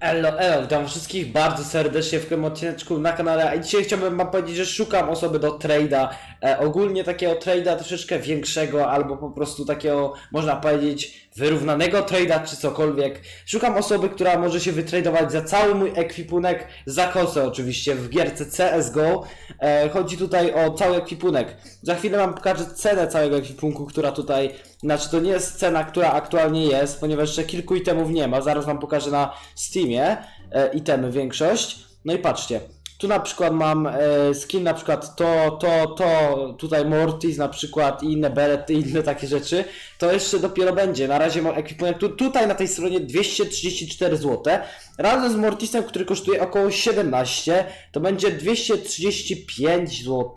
Elo, elo, witam wszystkich bardzo serdecznie w tym odcineczku na kanale, a dzisiaj chciałbym wam powiedzieć, że szukam osoby do trade'a, e, ogólnie takiego trade'a troszeczkę większego, albo po prostu takiego, można powiedzieć, wyrównanego trade'a, czy cokolwiek. Szukam osoby, która może się wytradować za cały mój ekwipunek, za kosę oczywiście, w gierce CSGO. E, chodzi tutaj o cały ekwipunek. Za chwilę wam pokażę cenę całego ekwipunku, która tutaj, znaczy to nie jest cena, która aktualnie jest, ponieważ jeszcze kilku itemów nie ma, zaraz wam pokażę na Steamie e, itemy większość. No i patrzcie, tu na przykład mam e, skin na przykład to, to, to, tutaj Mortis na przykład i inne i inne takie rzeczy, to jeszcze dopiero będzie. Na razie mam ekwipunek tu, tutaj na tej stronie 234 zł, razem z Mortisem, który kosztuje około 17, to będzie 235 zł.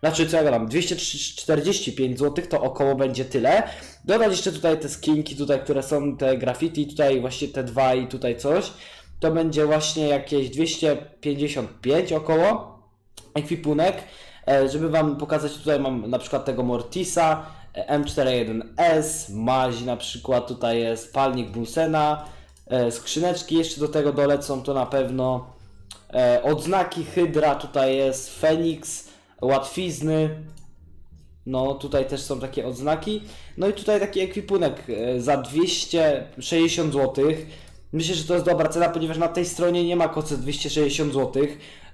Znaczy, co ja gadam, 245 zł to około będzie tyle. Dodać jeszcze tutaj te skinki, tutaj, które są te graffiti, tutaj właśnie te dwa i tutaj coś. To będzie właśnie jakieś 255 około ekwipunek. E, Żeby Wam pokazać, tutaj mam na przykład tego Mortisa, e, M41S, Mazi na przykład, tutaj jest palnik Brusena, e, skrzyneczki jeszcze do tego dolecą, to na pewno odznaki Hydra, tutaj jest Feniks, łatwizny, no, tutaj też są takie odznaki. No i tutaj taki ekwipunek za 260 zł. Myślę, że to jest dobra cena, ponieważ na tej stronie nie ma kocy 260 zł,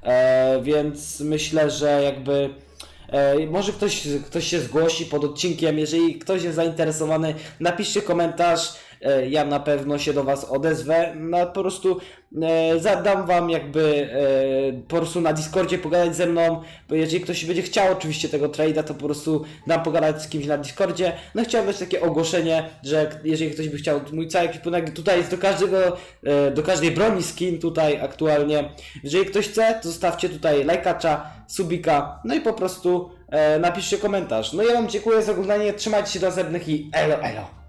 e, więc myślę, że jakby e, może ktoś, ktoś się zgłosi pod odcinkiem. Jeżeli ktoś jest zainteresowany, napiszcie komentarz. E, ja na pewno się do Was odezwę. No po prostu e, zadam Wam jakby e, po prostu na Discordzie pogadać ze mną, bo jeżeli ktoś będzie chciał oczywiście tego trade'a, to po prostu dam pogadać z kimś na Discordzie. No chciałem dać takie ogłoszenie, że jeżeli ktoś by chciał mój cały ekwipunek, tutaj jest do każdego, do każdej broni skin tutaj aktualnie. Jeżeli ktoś chce, to zostawcie tutaj lajkacza, subika, no i po prostu napiszcie komentarz. No ja Wam dziękuję za oglądanie, trzymajcie się do następnych i elo elo.